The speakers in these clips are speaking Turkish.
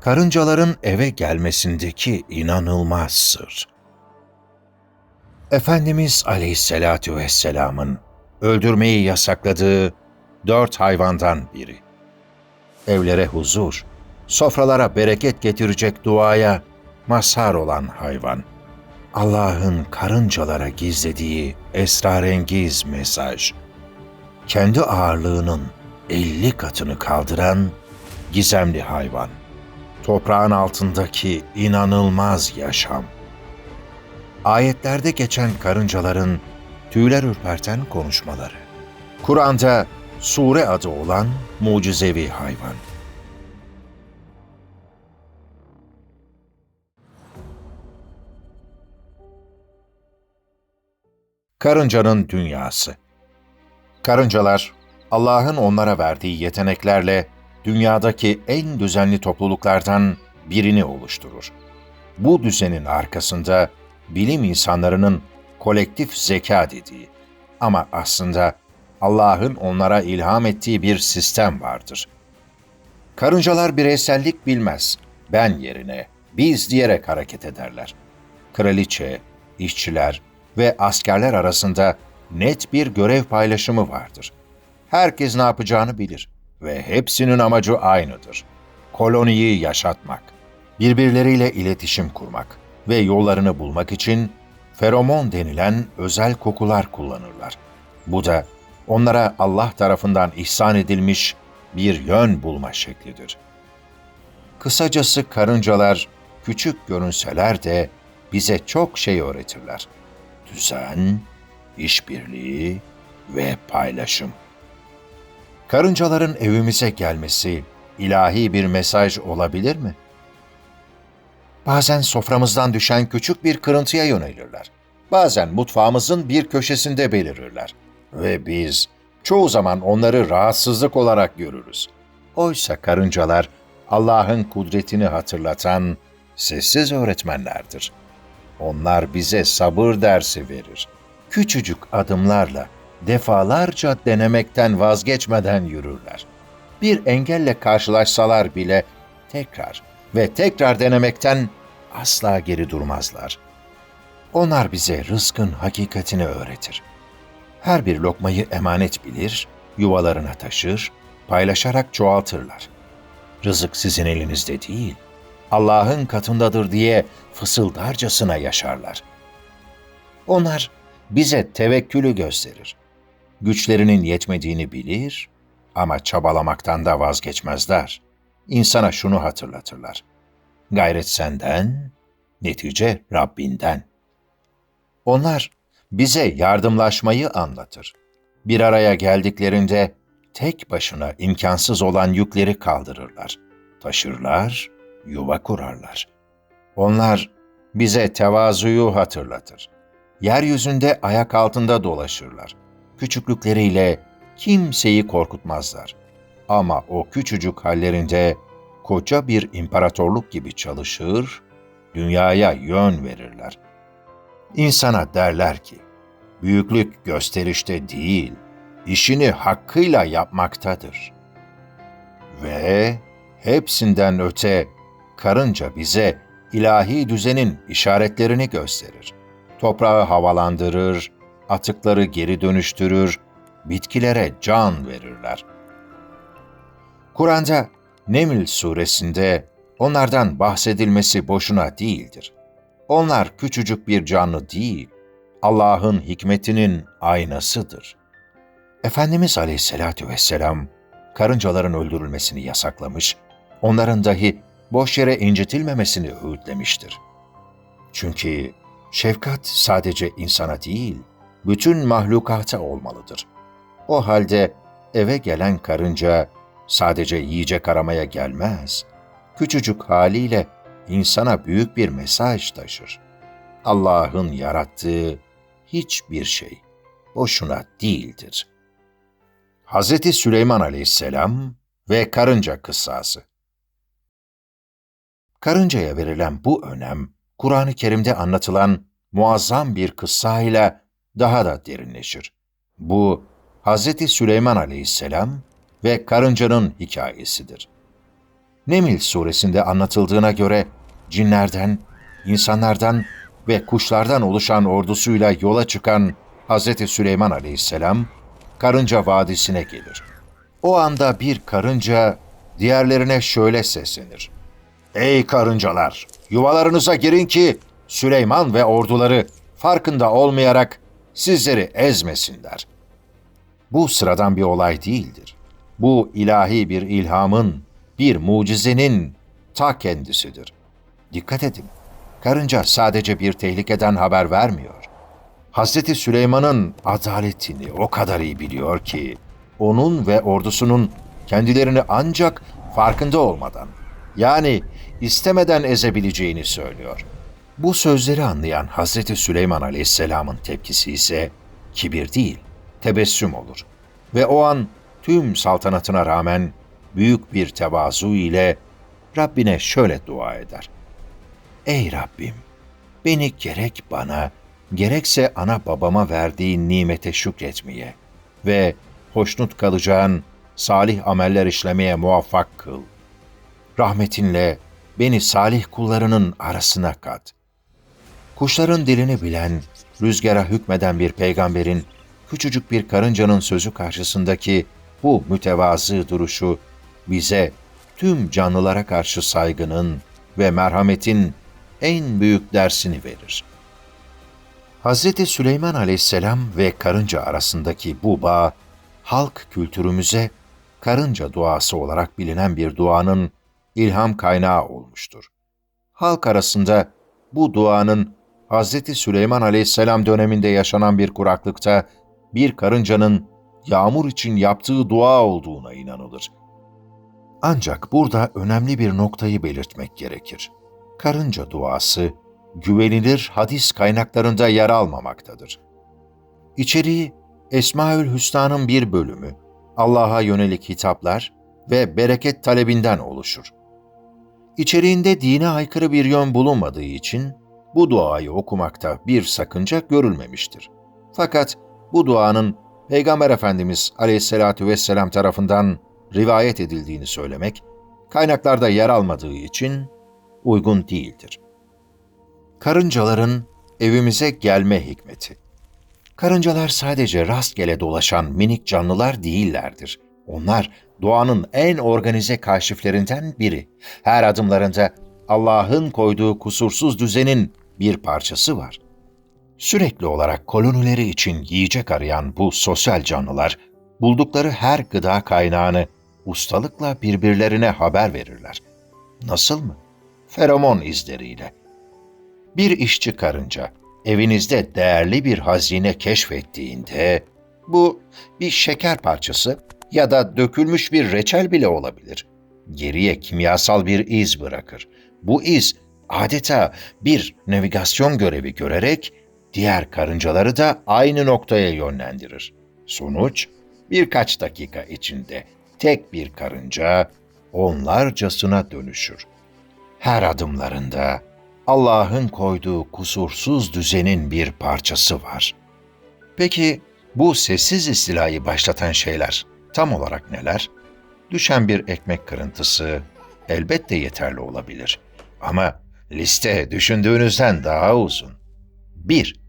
Karıncaların eve gelmesindeki inanılmaz sır. Efendimiz Aleyhisselatü Vesselam'ın öldürmeyi yasakladığı dört hayvandan biri. Evlere huzur, sofralara bereket getirecek duaya mazhar olan hayvan. Allah'ın karıncalara gizlediği esrarengiz mesaj. Kendi ağırlığının elli katını kaldıran gizemli hayvan. Toprağın altındaki inanılmaz yaşam. Ayetlerde geçen karıncaların tüyler ürperten konuşmaları. Kur'an'da sure adı olan mucizevi hayvan. Karıncanın Dünyası Karıncalar, Allah'ın onlara verdiği yeteneklerle dünyadaki en düzenli topluluklardan birini oluşturur. Bu düzenin arkasında bilim insanlarının kolektif zeka dediği ama aslında Allah'ın onlara ilham ettiği bir sistem vardır. Karıncalar bireysellik bilmez, ben yerine, biz diyerek hareket ederler. Kraliçe, işçiler ve askerler arasında net bir görev paylaşımı vardır. Herkes ne yapacağını bilir ve hepsinin amacı aynıdır. Koloniyi yaşatmak, birbirleriyle iletişim kurmak ve yollarını bulmak için feromon denilen özel kokular kullanırlar. Bu da onlara Allah tarafından ihsan edilmiş bir yön bulma şeklidir. Kısacası karıncalar küçük görünseler de bize çok şey öğretirler. Düzen, işbirliği ve paylaşım. Karıncaların evimize gelmesi ilahi bir mesaj olabilir mi? Bazen soframızdan düşen küçük bir kırıntıya yönelirler. Bazen mutfağımızın bir köşesinde belirirler. Ve biz çoğu zaman onları rahatsızlık olarak görürüz. Oysa karıncalar Allah'ın kudretini hatırlatan sessiz öğretmenlerdir. Onlar bize sabır dersi verir. Küçücük adımlarla defalarca denemekten vazgeçmeden yürürler. Bir engelle karşılaşsalar bile tekrar ve tekrar denemekten asla geri durmazlar. Onlar bize rızkın hakikatini öğretir. Her bir lokmayı emanet bilir, yuvalarına taşır, paylaşarak çoğaltırlar. Rızık sizin elinizde değil, Allah'ın katındadır diye fısıldarcasına yaşarlar. Onlar bize tevekkülü gösterir. Güçlerinin yetmediğini bilir ama çabalamaktan da vazgeçmezler. İnsana şunu hatırlatırlar. Gayret senden, netice Rabbinden. Onlar bize yardımlaşmayı anlatır. Bir araya geldiklerinde tek başına imkansız olan yükleri kaldırırlar. Taşırlar, yuva kurarlar. Onlar bize tevazuyu hatırlatır. Yeryüzünde ayak altında dolaşırlar. Küçüklükleriyle kimseyi korkutmazlar. Ama o küçücük hallerinde koca bir imparatorluk gibi çalışır, dünyaya yön verirler. İnsana derler ki, büyüklük gösterişte değil, işini hakkıyla yapmaktadır. Ve hepsinden öte karınca bize ilahi düzenin işaretlerini gösterir. Toprağı havalandırır, atıkları geri dönüştürür, bitkilere can verirler. Kur'an'da Neml suresinde onlardan bahsedilmesi boşuna değildir. Onlar küçücük bir canlı değil, Allah'ın hikmetinin aynasıdır. Efendimiz Aleyhisselatü Vesselam, karıncaların öldürülmesini yasaklamış, onların dahi boş yere incitilmemesini öğütlemiştir. Çünkü şefkat sadece insana değil, bütün mahlukata olmalıdır. O halde eve gelen karınca sadece yiyecek aramaya gelmez. Küçücük haliyle insana büyük bir mesaj taşır. Allah'ın yarattığı hiçbir şey boşuna değildir. Hz. Süleyman aleyhisselam ve karınca kıssası Karıncaya verilen bu önem, Kur'an-ı Kerim'de anlatılan muazzam bir kıssayla daha da derinleşir. Bu, Hz. Süleyman aleyhisselam ve karıncanın hikayesidir. Nemil suresinde anlatıldığına göre cinlerden, insanlardan ve kuşlardan oluşan ordusuyla yola çıkan Hz. Süleyman aleyhisselam Karınca Vadisi'ne gelir. O anda bir karınca diğerlerine şöyle seslenir. Ey karıncalar! Yuvalarınıza girin ki Süleyman ve orduları farkında olmayarak sizleri ezmesinler. Bu sıradan bir olay değildir. Bu ilahi bir ilhamın, bir mucizenin ta kendisidir. Dikkat edin, karınca sadece bir tehlikeden haber vermiyor. Hazreti Süleyman'ın adaletini o kadar iyi biliyor ki, onun ve ordusunun kendilerini ancak farkında olmadan, yani istemeden ezebileceğini söylüyor. Bu sözleri anlayan Hazreti Süleyman Aleyhisselam'ın tepkisi ise kibir değil, tebessüm olur. Ve o an tüm saltanatına rağmen büyük bir tevazu ile Rabbine şöyle dua eder. Ey Rabbim! Beni gerek bana, gerekse ana babama verdiğin nimete şükretmeye ve hoşnut kalacağın salih ameller işlemeye muvaffak kıl. Rahmetinle beni salih kullarının arasına kat. Kuşların dilini bilen, rüzgara hükmeden bir peygamberin, küçücük bir karıncanın sözü karşısındaki bu mütevazı duruşu bize tüm canlılara karşı saygının ve merhametin en büyük dersini verir. Hz. Süleyman aleyhisselam ve karınca arasındaki bu bağ, halk kültürümüze karınca duası olarak bilinen bir duanın ilham kaynağı olmuştur. Halk arasında bu duanın Hz. Süleyman aleyhisselam döneminde yaşanan bir kuraklıkta bir karıncanın yağmur için yaptığı dua olduğuna inanılır. Ancak burada önemli bir noktayı belirtmek gerekir. Karınca duası, güvenilir hadis kaynaklarında yer almamaktadır. İçeriği, Esmaül Hüsna'nın bir bölümü, Allah'a yönelik hitaplar ve bereket talebinden oluşur. İçeriğinde dine aykırı bir yön bulunmadığı için bu duayı okumakta bir sakınca görülmemiştir. Fakat bu duanın Peygamber Efendimiz aleyhissalatü vesselam tarafından rivayet edildiğini söylemek, kaynaklarda yer almadığı için uygun değildir. Karıncaların evimize gelme hikmeti Karıncalar sadece rastgele dolaşan minik canlılar değillerdir. Onlar doğanın en organize kaşiflerinden biri. Her adımlarında Allah'ın koyduğu kusursuz düzenin bir parçası var. Sürekli olarak kolonileri için yiyecek arayan bu sosyal canlılar, buldukları her gıda kaynağını ustalıkla birbirlerine haber verirler. Nasıl mı? Feromon izleriyle. Bir işçi karınca, evinizde değerli bir hazine keşfettiğinde, bu bir şeker parçası ya da dökülmüş bir reçel bile olabilir. Geriye kimyasal bir iz bırakır. Bu iz adeta bir navigasyon görevi görerek diğer karıncaları da aynı noktaya yönlendirir. Sonuç birkaç dakika içinde tek bir karınca onlarcasına dönüşür. Her adımlarında Allah'ın koyduğu kusursuz düzenin bir parçası var. Peki bu sessiz istilayı başlatan şeyler tam olarak neler? Düşen bir ekmek kırıntısı elbette yeterli olabilir. Ama liste düşündüğünüzden daha uzun. 1.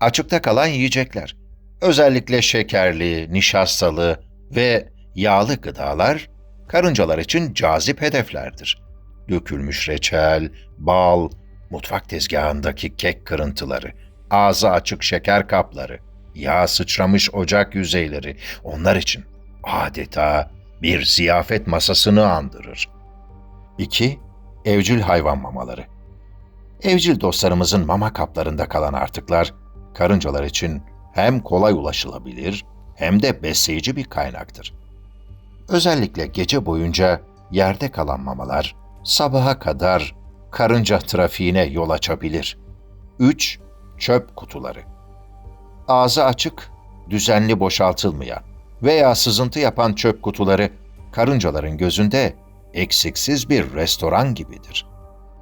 Açıkta kalan yiyecekler. Özellikle şekerli, nişastalı ve yağlı gıdalar karıncalar için cazip hedeflerdir. Dökülmüş reçel, bal, mutfak tezgahındaki kek kırıntıları, ağzı açık şeker kapları, yağ sıçramış ocak yüzeyleri onlar için adeta bir ziyafet masasını andırır. 2. Evcil hayvan mamaları. Evcil dostlarımızın mama kaplarında kalan artıklar, karıncalar için hem kolay ulaşılabilir hem de besleyici bir kaynaktır. Özellikle gece boyunca yerde kalan mamalar sabaha kadar karınca trafiğine yol açabilir. 3. Çöp kutuları. Ağzı açık, düzenli boşaltılmayan veya sızıntı yapan çöp kutuları karıncaların gözünde eksiksiz bir restoran gibidir.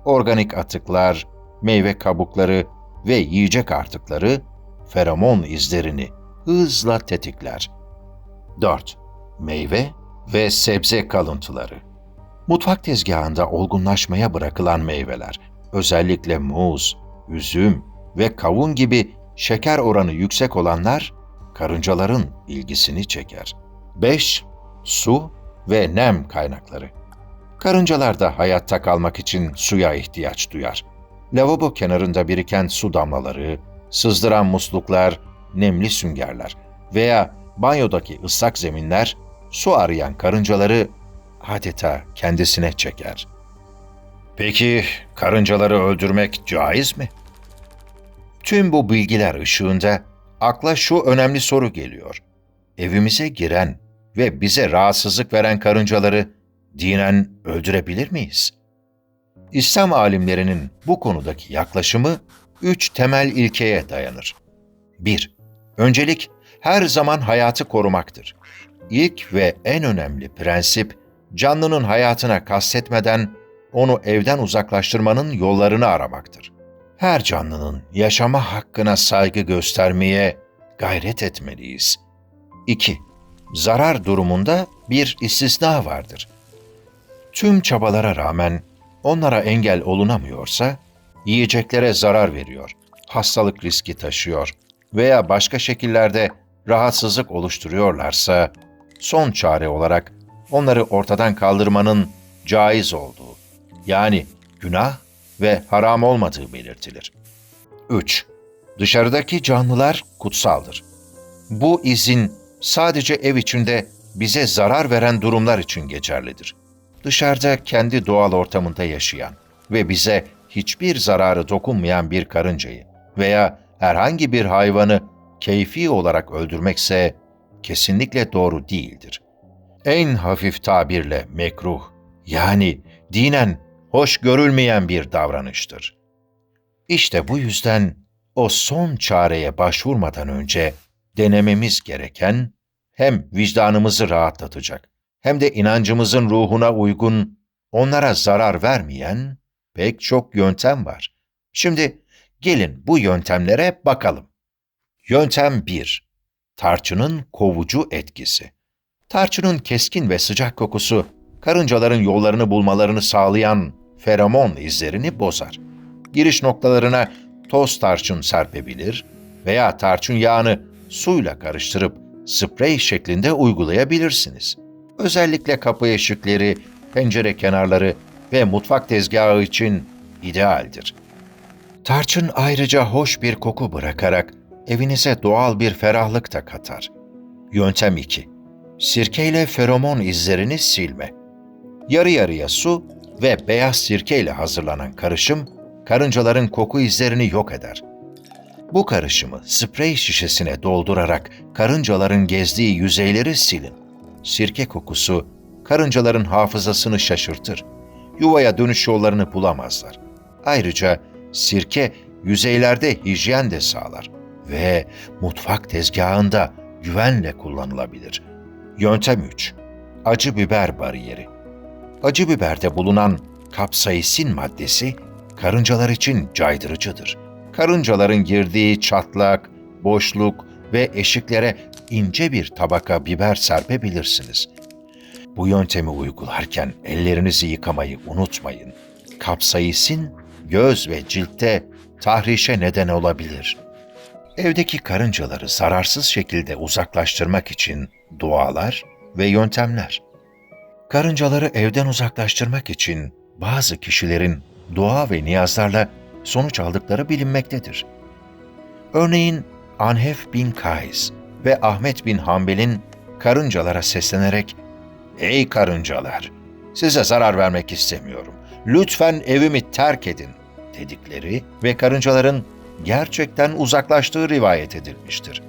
Organik atıklar, meyve kabukları ve yiyecek artıkları feromon izlerini hızla tetikler. 4. Meyve ve sebze kalıntıları. Mutfak tezgahında olgunlaşmaya bırakılan meyveler, özellikle muz, üzüm ve kavun gibi şeker oranı yüksek olanlar karıncaların ilgisini çeker. 5. Su ve nem kaynakları. Karıncalar da hayatta kalmak için suya ihtiyaç duyar. Lavabo kenarında biriken su damlaları, sızdıran musluklar, nemli süngerler veya banyodaki ıslak zeminler su arayan karıncaları adeta kendisine çeker. Peki karıncaları öldürmek caiz mi? Tüm bu bilgiler ışığında akla şu önemli soru geliyor. Evimize giren ve bize rahatsızlık veren karıncaları dinen öldürebilir miyiz? İslam alimlerinin bu konudaki yaklaşımı üç temel ilkeye dayanır. 1. Öncelik her zaman hayatı korumaktır. İlk ve en önemli prensip, canlının hayatına kastetmeden onu evden uzaklaştırmanın yollarını aramaktır. Her canlının yaşama hakkına saygı göstermeye gayret etmeliyiz. 2. Zarar durumunda bir istisna vardır. Tüm çabalara rağmen onlara engel olunamıyorsa, yiyeceklere zarar veriyor, hastalık riski taşıyor veya başka şekillerde rahatsızlık oluşturuyorlarsa, son çare olarak onları ortadan kaldırmanın caiz olduğu, yani günah ve haram olmadığı belirtilir. 3. Dışarıdaki canlılar kutsaldır. Bu izin sadece ev içinde bize zarar veren durumlar için geçerlidir. Dışarıda kendi doğal ortamında yaşayan ve bize hiçbir zararı dokunmayan bir karıncayı veya herhangi bir hayvanı keyfi olarak öldürmekse kesinlikle doğru değildir. En hafif tabirle mekruh, yani dinen hoş görülmeyen bir davranıştır. İşte bu yüzden o son çareye başvurmadan önce denememiz gereken hem vicdanımızı rahatlatacak hem de inancımızın ruhuna uygun, onlara zarar vermeyen pek çok yöntem var. Şimdi gelin bu yöntemlere bakalım. Yöntem 1. Tarçının kovucu etkisi. Tarçının keskin ve sıcak kokusu karıncaların yollarını bulmalarını sağlayan feromon izlerini bozar. Giriş noktalarına toz tarçın serpebilir veya tarçın yağını suyla karıştırıp sprey şeklinde uygulayabilirsiniz. Özellikle kapı eşikleri, pencere kenarları ve mutfak tezgahı için idealdir. Tarçın ayrıca hoş bir koku bırakarak evinize doğal bir ferahlık da katar. Yöntem 2. Sirkeyle feromon izlerini silme. Yarı yarıya su ve beyaz sirkeyle hazırlanan karışım, karıncaların koku izlerini yok eder. Bu karışımı sprey şişesine doldurarak karıncaların gezdiği yüzeyleri silin. Sirke kokusu karıncaların hafızasını şaşırtır. Yuvaya dönüş yollarını bulamazlar. Ayrıca sirke yüzeylerde hijyen de sağlar ve mutfak tezgahında güvenle kullanılabilir. Yöntem 3. Acı biber bariyeri. Acı biberde bulunan kapsaisin maddesi karıncalar için caydırıcıdır. Karıncaların girdiği çatlak, boşluk ve eşiklere ince bir tabaka biber serpebilirsiniz. Bu yöntemi uygularken ellerinizi yıkamayı unutmayın. Kapsaisin göz ve ciltte tahrişe neden olabilir. Evdeki karıncaları zararsız şekilde uzaklaştırmak için dualar ve yöntemler. Karıncaları evden uzaklaştırmak için bazı kişilerin dua ve niyazlarla sonuç aldıkları bilinmektedir. Örneğin Anhef bin Kays ve Ahmet bin Hanbel'in karıncalara seslenerek ''Ey karıncalar, size zarar vermek istemiyorum. Lütfen evimi terk edin.'' dedikleri ve karıncaların gerçekten uzaklaştığı rivayet edilmiştir.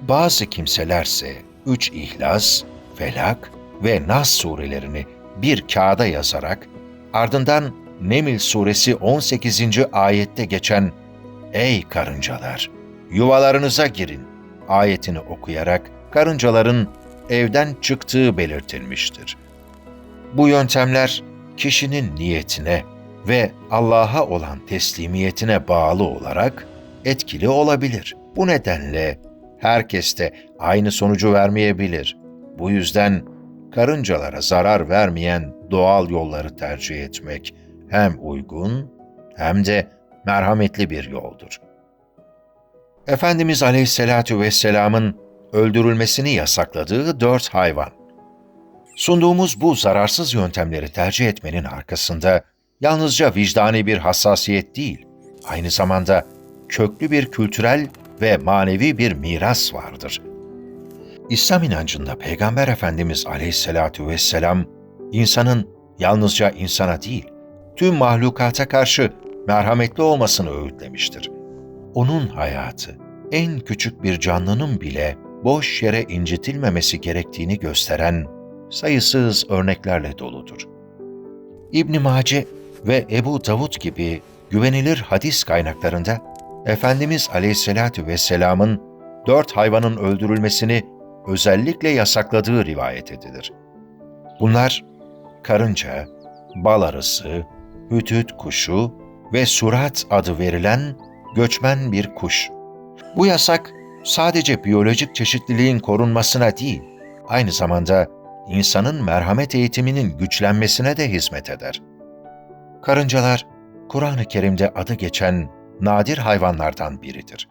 Bazı kimselerse üç İhlas, Felak ve Nas surelerini bir kağıda yazarak ardından Nemil suresi 18. ayette geçen Ey karıncalar! Yuvalarınıza girin ayetini okuyarak karıncaların evden çıktığı belirtilmiştir. Bu yöntemler kişinin niyetine ve Allah'a olan teslimiyetine bağlı olarak etkili olabilir. Bu nedenle herkes de aynı sonucu vermeyebilir. Bu yüzden karıncalara zarar vermeyen doğal yolları tercih etmek hem uygun hem de merhametli bir yoldur. Efendimiz Aleyhisselatü Vesselam'ın öldürülmesini yasakladığı dört hayvan. Sunduğumuz bu zararsız yöntemleri tercih etmenin arkasında yalnızca vicdani bir hassasiyet değil, aynı zamanda köklü bir kültürel ve manevi bir miras vardır. İslam inancında Peygamber Efendimiz Aleyhisselatü Vesselam, insanın yalnızca insana değil, tüm mahlukata karşı merhametli olmasını öğütlemiştir. Onun hayatı, en küçük bir canlının bile boş yere incitilmemesi gerektiğini gösteren sayısız örneklerle doludur. İbn Mace ve Ebu Davud gibi güvenilir hadis kaynaklarında Efendimiz Aleyhisselatü Vesselam'ın dört hayvanın öldürülmesini özellikle yasakladığı rivayet edilir. Bunlar karınca, bal arısı, hütüt kuşu ve surat adı verilen göçmen bir kuş. Bu yasak sadece biyolojik çeşitliliğin korunmasına değil, aynı zamanda insanın merhamet eğitiminin güçlenmesine de hizmet eder. Karıncalar, Kur'an-ı Kerim'de adı geçen nadir hayvanlardan biridir.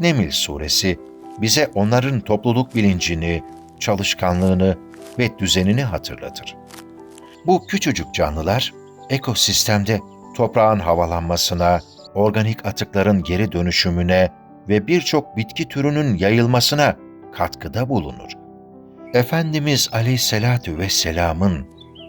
Neml suresi bize onların topluluk bilincini, çalışkanlığını ve düzenini hatırlatır. Bu küçücük canlılar ekosistemde toprağın havalanmasına, organik atıkların geri dönüşümüne ve birçok bitki türünün yayılmasına katkıda bulunur. Efendimiz Aleyhisselatü Vesselam'ın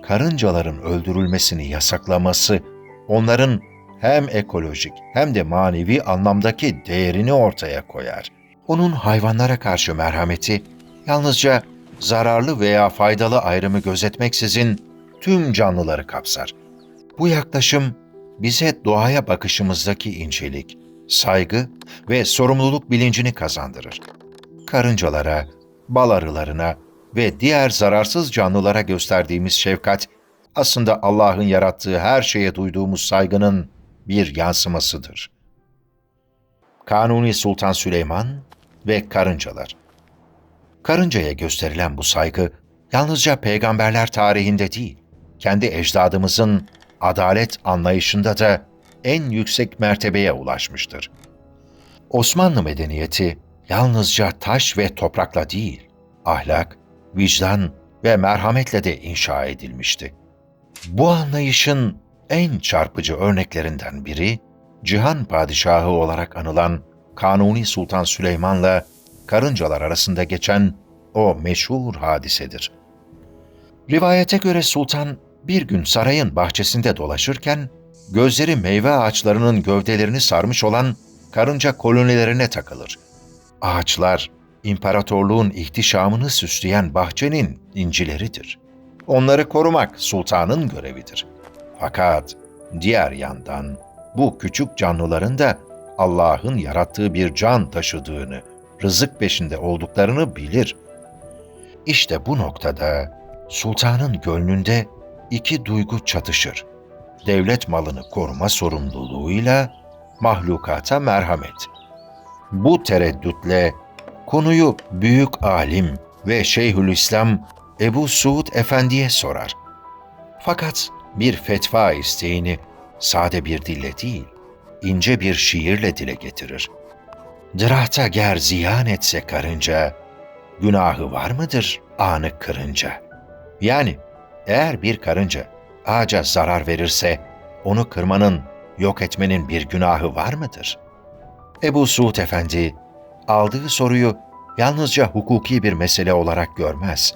karıncaların öldürülmesini yasaklaması, onların hem ekolojik hem de manevi anlamdaki değerini ortaya koyar. Onun hayvanlara karşı merhameti, yalnızca zararlı veya faydalı ayrımı gözetmeksizin tüm canlıları kapsar. Bu yaklaşım bize doğaya bakışımızdaki incelik, saygı ve sorumluluk bilincini kazandırır. Karıncalara, bal arılarına ve diğer zararsız canlılara gösterdiğimiz şefkat, aslında Allah'ın yarattığı her şeye duyduğumuz saygının bir yansımasıdır. Kanuni Sultan Süleyman ve Karıncalar Karıncaya gösterilen bu saygı, yalnızca peygamberler tarihinde değil, kendi ecdadımızın adalet anlayışında da en yüksek mertebeye ulaşmıştır. Osmanlı medeniyeti yalnızca taş ve toprakla değil, ahlak, vicdan ve merhametle de inşa edilmişti. Bu anlayışın en çarpıcı örneklerinden biri, Cihan Padişahı olarak anılan Kanuni Sultan Süleyman'la karıncalar arasında geçen o meşhur hadisedir. Rivayete göre sultan bir gün sarayın bahçesinde dolaşırken gözleri meyve ağaçlarının gövdelerini sarmış olan karınca kolonilerine takılır. Ağaçlar, imparatorluğun ihtişamını süsleyen bahçenin incileridir. Onları korumak sultanın görevidir. Fakat diğer yandan bu küçük canlıların da Allah'ın yarattığı bir can taşıdığını, rızık peşinde olduklarını bilir. İşte bu noktada sultanın gönlünde iki duygu çatışır. Devlet malını koruma sorumluluğuyla mahlukata merhamet. Bu tereddütle konuyu büyük alim ve Şeyhülislam Ebu Suud Efendi'ye sorar. Fakat bir fetva isteğini sade bir dille değil, ince bir şiirle dile getirir. Dırahta ger ziyan etse karınca, günahı var mıdır anı kırınca? Yani eğer bir karınca ağaca zarar verirse, onu kırmanın, yok etmenin bir günahı var mıdır? Ebu Suud Efendi, aldığı soruyu yalnızca hukuki bir mesele olarak görmez.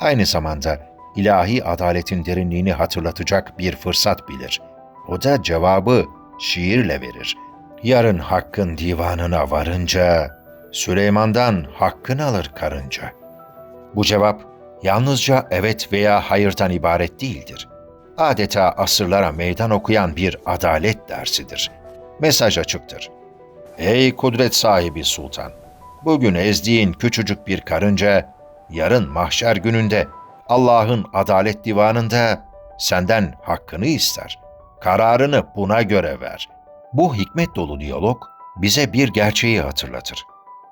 Aynı zamanda ilahi adaletin derinliğini hatırlatacak bir fırsat bilir. O da cevabı şiirle verir. Yarın hakkın divanına varınca, Süleyman'dan hakkını alır karınca. Bu cevap yalnızca evet veya hayırdan ibaret değildir. Adeta asırlara meydan okuyan bir adalet dersidir. Mesaj açıktır. Ey kudret sahibi sultan! Bugün ezdiğin küçücük bir karınca, yarın mahşer gününde Allah'ın adalet divanında senden hakkını ister. Kararını buna göre ver. Bu hikmet dolu diyalog bize bir gerçeği hatırlatır.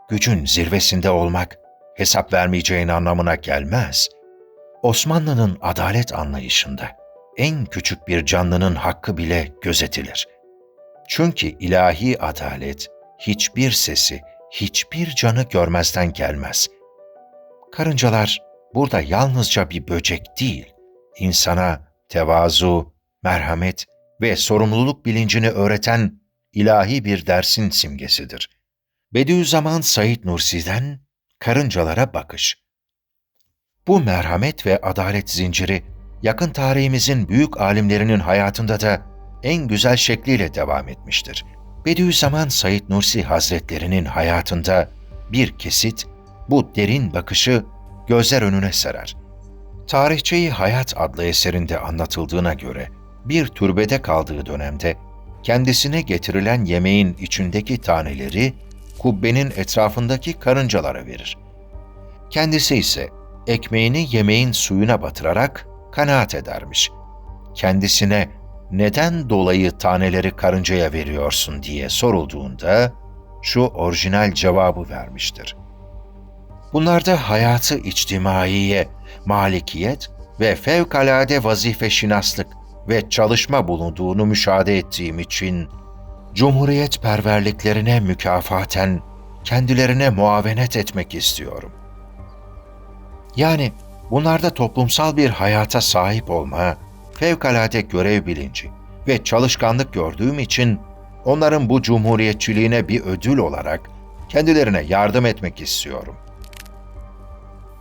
Gücün zirvesinde olmak hesap vermeyeceğin anlamına gelmez. Osmanlı'nın adalet anlayışında en küçük bir canlının hakkı bile gözetilir. Çünkü ilahi adalet hiçbir sesi, hiçbir canı görmezden gelmez. Karıncalar burada yalnızca bir böcek değil, insana tevazu, merhamet ve sorumluluk bilincini öğreten ilahi bir dersin simgesidir. Bediüzzaman Said Nursi'den Karıncalara Bakış Bu merhamet ve adalet zinciri yakın tarihimizin büyük alimlerinin hayatında da en güzel şekliyle devam etmiştir. Bediüzzaman Said Nursi Hazretlerinin hayatında bir kesit bu derin bakışı gözler önüne serer. Tarihçeyi Hayat adlı eserinde anlatıldığına göre bir türbede kaldığı dönemde kendisine getirilen yemeğin içindeki taneleri kubbenin etrafındaki karıncalara verir. Kendisi ise ekmeğini yemeğin suyuna batırarak kanaat edermiş. Kendisine neden dolayı taneleri karıncaya veriyorsun diye sorulduğunda şu orijinal cevabı vermiştir. Bunlarda hayatı içtimaiye, malikiyet ve fevkalade vazife şinaslık ve çalışma bulunduğunu müşahede ettiğim için Cumhuriyet perverliklerine mükafaten kendilerine muavenet etmek istiyorum. Yani bunlarda toplumsal bir hayata sahip olma, fevkalade görev bilinci ve çalışkanlık gördüğüm için onların bu cumhuriyetçiliğine bir ödül olarak kendilerine yardım etmek istiyorum.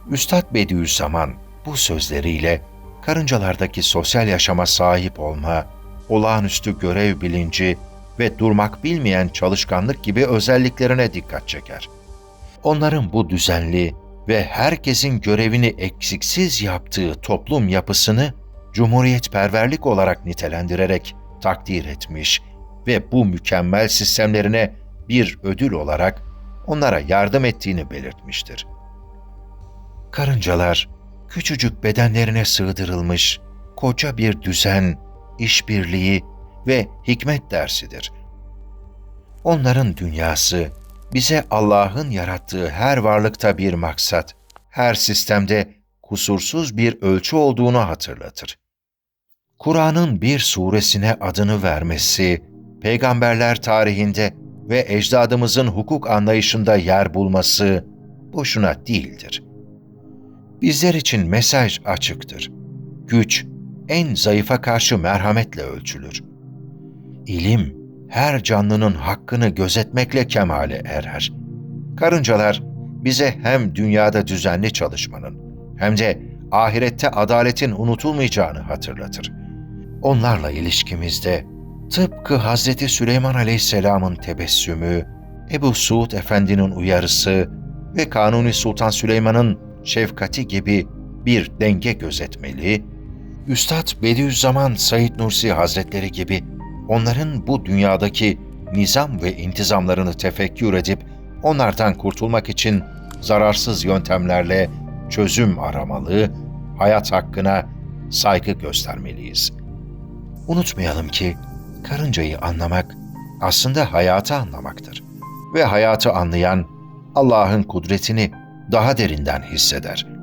Üstad Bediüzzaman bu sözleriyle karıncalardaki sosyal yaşama sahip olma, olağanüstü görev bilinci ve durmak bilmeyen çalışkanlık gibi özelliklerine dikkat çeker. Onların bu düzenli ve herkesin görevini eksiksiz yaptığı toplum yapısını cumhuriyetperverlik olarak nitelendirerek takdir etmiş ve bu mükemmel sistemlerine bir ödül olarak onlara yardım ettiğini belirtmiştir. Karıncalar küçücük bedenlerine sığdırılmış koca bir düzen, işbirliği ve hikmet dersidir. Onların dünyası bize Allah'ın yarattığı her varlıkta bir maksat, her sistemde kusursuz bir ölçü olduğunu hatırlatır. Kur'an'ın bir suresine adını vermesi, peygamberler tarihinde ve ecdadımızın hukuk anlayışında yer bulması boşuna değildir. Bizler için mesaj açıktır. Güç en zayıfa karşı merhametle ölçülür. İlim her canlının hakkını gözetmekle kemale erer. Karıncalar bize hem dünyada düzenli çalışmanın hem de ahirette adaletin unutulmayacağını hatırlatır. Onlarla ilişkimizde tıpkı Hazreti Süleyman Aleyhisselam'ın tebessümü, Ebu Suud Efendi'nin uyarısı ve Kanuni Sultan Süleyman'ın şefkati gibi bir denge gözetmeli, Üstad Bediüzzaman Said Nursi Hazretleri gibi onların bu dünyadaki nizam ve intizamlarını tefekkür edip onlardan kurtulmak için zararsız yöntemlerle çözüm aramalı, hayat hakkına saygı göstermeliyiz. Unutmayalım ki karıncayı anlamak aslında hayatı anlamaktır ve hayatı anlayan Allah'ın kudretini daha derinden hisseder.''